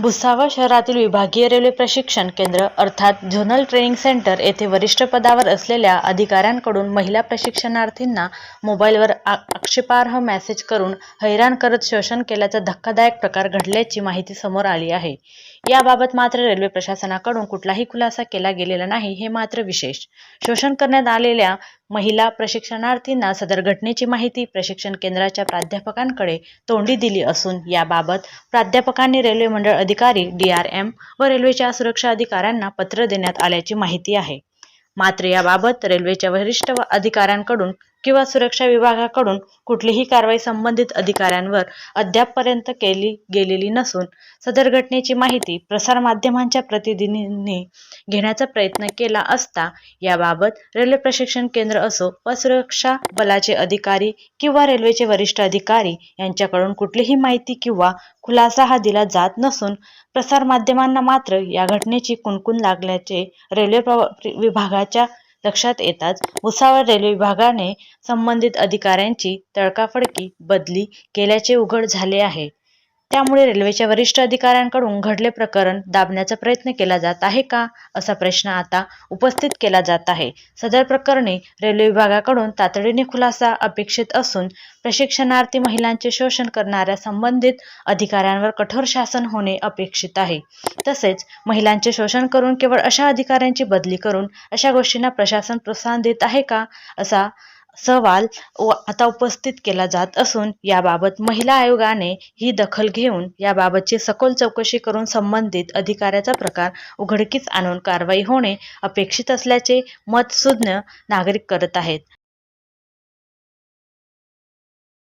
भुसावळ शहरातील विभागीय रेल्वे प्रशिक्षण केंद्र अर्थात झोनल ट्रेनिंग सेंटर येथे वरिष्ठ पदावर असलेल्या अधिकाऱ्यांकडून महिला प्रशिक्षणार्थींना मोबाईलवर आक्षेपार्ह मेसेज करून हैराण करत शोषण केल्याचा धक्कादायक प्रकार घडल्याची माहिती समोर आली आहे. याबाबत मात्र रेल्वे प्रशासनाकडून कुठलाही खुलासा केला गेलेला नाही हे मात्र विशेष. शोषण करण्यात आलेल्या महिला प्रशिक्षणार्थींना सदर घटनेची माहिती प्रशिक्षण केंद्राच्या प्राध्यापकांकडे तोंडी दिली असून याबाबत प्राध्यापकांनी रेल्वे मंडळ अधिकारी डी आर एम व रेल्वेच्या सुरक्षा अधिकाऱ्यांना पत्र देण्यात आल्याची माहिती आहे. मात्र याबाबत रेल्वेच्या वरिष्ठ व अधिकाऱ्यांकडून किंवा सुरक्षा विभागाकडून कुठलीही कारवाई संबंधित अधिकाऱ्यांवर अद्यापपर्यंत केली गेलेली नसून सदर घटनेची माहिती प्रसारमाध्यमांच्या प्रतिनिधींनी घेण्याचा प्रयत्न केला असता याबाबत रेल्वे प्रशिक्षण केंद्र असो व सुरक्षा बलाचे अधिकारी किंवा रेल्वेचे वरिष्ठ अधिकारी यांच्याकडून कुठलीही माहिती किंवा खुलासा हा दिला जात नसून प्रसारमाध्यमांना मात्र या घटनेची कुणकुण लागल्याचे रेल्वे प्र विभागाच्या लक्षात येताच भुसावळ रेल्वे विभागाने संबंधित अधिकाऱ्यांची तडकाफडकी बदली केल्याचे उघड झाले आहे. त्यामुळे रेल्वेच्या वरिष्ठ अधिकाऱ्यांकडून घडले प्रकरण दाबण्याचा प्रयत्न केला जात आहे का असा प्रश्न आता उपस्थित केला जात आहे. सदर प्रकरणी रेल्वे विभागाकडून तातडीने खुलासा अपेक्षित असून प्रशिक्षणार्थी महिलांचे शोषण करणाऱ्या संबंधित अधिकाऱ्यांवर कठोर शासन होणे अपेक्षित आहे. तसेच महिलांचे शोषण करून केवळ अशा अधिकाऱ्यांची बदली करून अशा गोष्टींना प्रशासन प्रोत्साहन देत आहे का असा सवाल व- आता उपस्थित केला जात असून याबाबत महिला आयोगाने ही दखल घेऊन याबाबतची सखोल चौकशी करून संबंधित अधिकाऱ्याचा प्रकार उघडकीस आणून कारवाई होणे अपेक्षित असल्याचे मत सुज्ञ नागरिक करत आहेत.